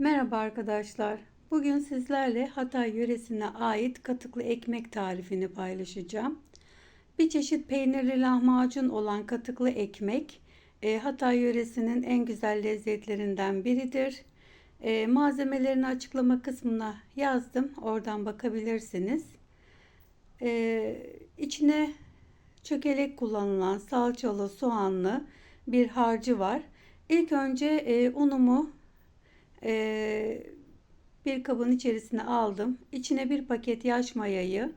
Merhaba arkadaşlar. Bugün sizlerle Hatay yöresine ait katıklı ekmek tarifini paylaşacağım. Bir çeşit peynirli lahmacun olan katıklı ekmek e, Hatay yöresinin en güzel lezzetlerinden biridir. E, malzemelerini açıklama kısmına yazdım. Oradan bakabilirsiniz. E, içine çökelek kullanılan salçalı soğanlı bir harcı var. İlk önce unumu e, bir kabın içerisine aldım. İçine bir paket yaş mayayı,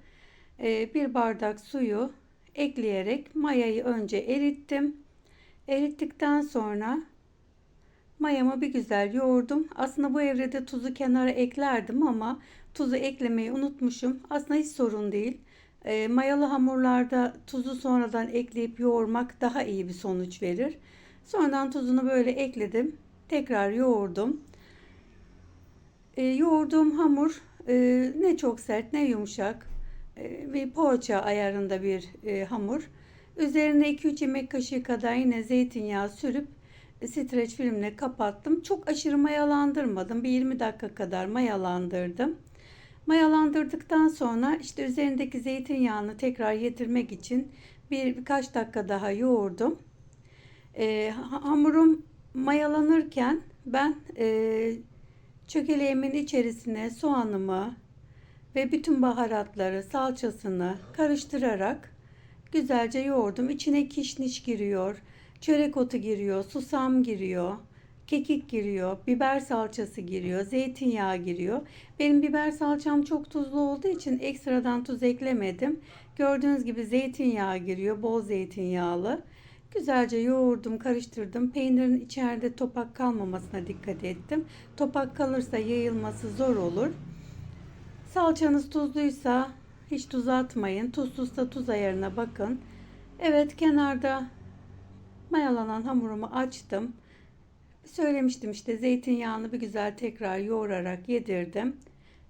e, bir bardak suyu ekleyerek mayayı önce erittim. Erittikten sonra mayamı bir güzel yoğurdum. Aslında bu evrede tuzu kenara eklerdim ama tuzu eklemeyi unutmuşum. Aslında hiç sorun değil. E, mayalı hamurlarda tuzu sonradan ekleyip yoğurmak daha iyi bir sonuç verir. Sonradan tuzunu böyle ekledim. Tekrar yoğurdum. E, yoğurduğum hamur e, ne çok sert ne yumuşak e, ve poğaça ayarında bir e, hamur. Üzerine 2-3 yemek kaşığı kadar yine zeytinyağı sürüp e, streç filmle kapattım. Çok aşırı mayalandırmadım. Bir 20 dakika kadar mayalandırdım. Mayalandırdıktan sonra işte üzerindeki zeytinyağını tekrar yedirmek için bir birkaç dakika daha yoğurdum. E, hamurum mayalanırken ben e, Çökeleğimin içerisine soğanımı ve bütün baharatları, salçasını karıştırarak güzelce yoğurdum. İçine kişniş giriyor, çörek otu giriyor, susam giriyor, kekik giriyor, biber salçası giriyor, zeytinyağı giriyor. Benim biber salçam çok tuzlu olduğu için ekstradan tuz eklemedim. Gördüğünüz gibi zeytinyağı giriyor, bol zeytinyağlı. Güzelce yoğurdum, karıştırdım. Peynirin içeride topak kalmamasına dikkat ettim. Topak kalırsa yayılması zor olur. Salçanız tuzluysa hiç tuz atmayın. Tuzsuzsa tuz ayarına bakın. Evet kenarda mayalanan hamurumu açtım. Söylemiştim işte zeytinyağını bir güzel tekrar yoğurarak yedirdim.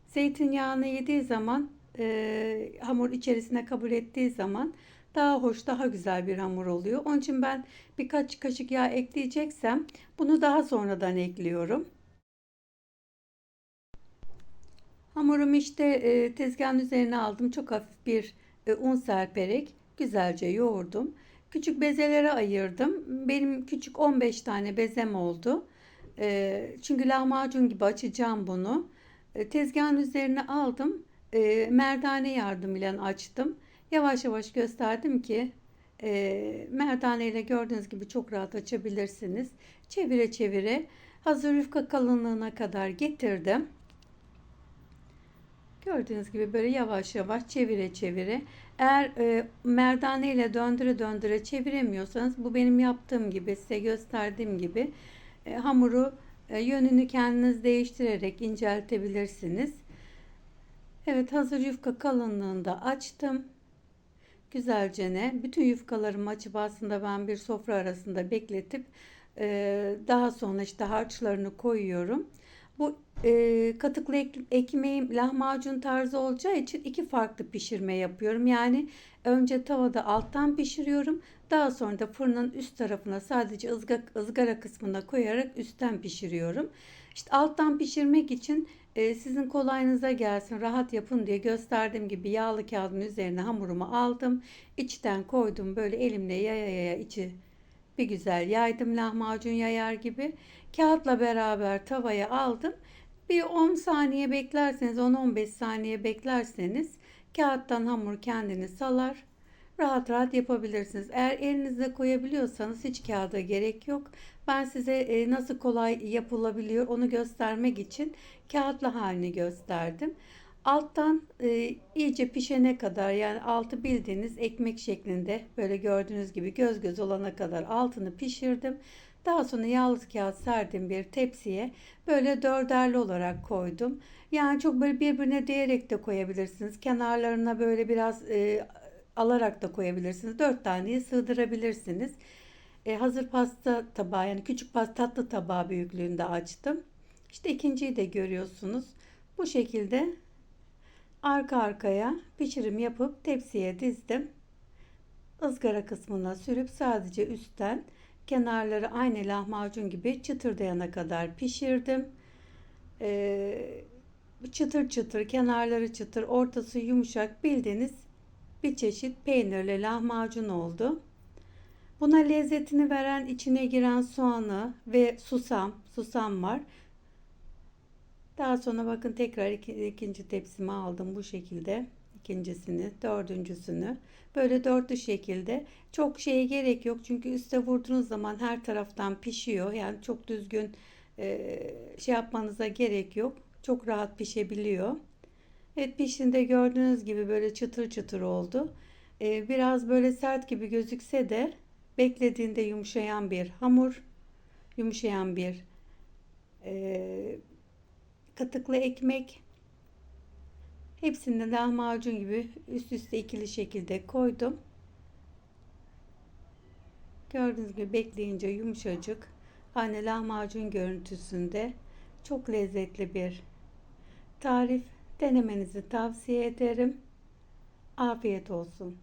Zeytinyağını yediği zaman e, hamur içerisine kabul ettiği zaman daha hoş, daha güzel bir hamur oluyor. Onun için ben birkaç kaşık yağ ekleyeceksem bunu daha sonradan ekliyorum. Hamurumu işte e, tezgahın üzerine aldım. Çok hafif bir e, un serperek güzelce yoğurdum. Küçük bezelere ayırdım. Benim küçük 15 tane bezem oldu. E, çünkü lahmacun gibi açacağım bunu. E, tezgahın üzerine aldım. E, merdane yardımıyla açtım. Yavaş yavaş gösterdim ki e, merdane ile gördüğünüz gibi çok rahat açabilirsiniz. Çevire çevire hazır yufka kalınlığına kadar getirdim. Gördüğünüz gibi böyle yavaş yavaş çevire çevire. Eğer e, merdane ile döndüre döndüre çeviremiyorsanız bu benim yaptığım gibi size gösterdiğim gibi e, hamuru e, yönünü kendiniz değiştirerek inceltebilirsiniz. Evet hazır yufka kalınlığında açtım güzelce ne bütün yufkalarımı açıp aslında ben bir sofra arasında bekletip e, daha sonra işte harçlarını koyuyorum. Bu e, katıklı ek, ekmeğim lahmacun tarzı olacağı için iki farklı pişirme yapıyorum. Yani önce tavada alttan pişiriyorum. Daha sonra da fırının üst tarafına sadece ızgara, kısmına koyarak üstten pişiriyorum. İşte alttan pişirmek için e, sizin kolayınıza gelsin, rahat yapın diye gösterdiğim gibi yağlı kağıdın üzerine hamurumu aldım. İçten koydum böyle elimle yaya yaya içi bir güzel yaydım lahmacun yayar gibi. Kağıtla beraber tavaya aldım. Bir 10 saniye beklerseniz 10-15 saniye beklerseniz kağıttan hamur kendini salar rahat rahat yapabilirsiniz. Eğer elinizde koyabiliyorsanız hiç kağıda gerek yok. Ben size e, nasıl kolay yapılabiliyor onu göstermek için kağıtlı halini gösterdim. Alttan e, iyice pişene kadar yani altı bildiğiniz ekmek şeklinde böyle gördüğünüz gibi göz göz olana kadar altını pişirdim. Daha sonra yağlı kağıt serdim bir tepsiye böyle dörderli olarak koydum. Yani çok böyle birbirine değerek de koyabilirsiniz. Kenarlarına böyle biraz e, alarak da koyabilirsiniz. 4 taneyi sığdırabilirsiniz. E, hazır pasta tabağı yani küçük pasta tatlı tabağı büyüklüğünde açtım. İşte ikinciyi de görüyorsunuz. Bu şekilde arka arkaya pişirim yapıp tepsiye dizdim. Izgara kısmına sürüp sadece üstten kenarları aynı lahmacun gibi çıtırdayana kadar pişirdim. Ee, çıtır çıtır, kenarları çıtır, ortası yumuşak bildiğiniz bir çeşit peynirli lahmacun oldu. Buna lezzetini veren içine giren soğanı ve susam, susam var. Daha sonra bakın tekrar iki, ikinci tepsime aldım bu şekilde. İkincisini, dördüncüsünü. Böyle dörtlü şekilde. Çok şeye gerek yok. Çünkü üste vurduğunuz zaman her taraftan pişiyor. Yani çok düzgün e, şey yapmanıza gerek yok. Çok rahat pişebiliyor. Evet piştiğinde gördüğünüz gibi böyle çıtır çıtır oldu. E, biraz böyle sert gibi gözükse de beklediğinde yumuşayan bir hamur. Yumuşayan bir e, katıklı ekmek. Hepsini lahmacun gibi üst üste ikili şekilde koydum. Gördüğünüz gibi bekleyince yumuşacık. Hani lahmacun görüntüsünde çok lezzetli bir tarif. Denemenizi tavsiye ederim. Afiyet olsun.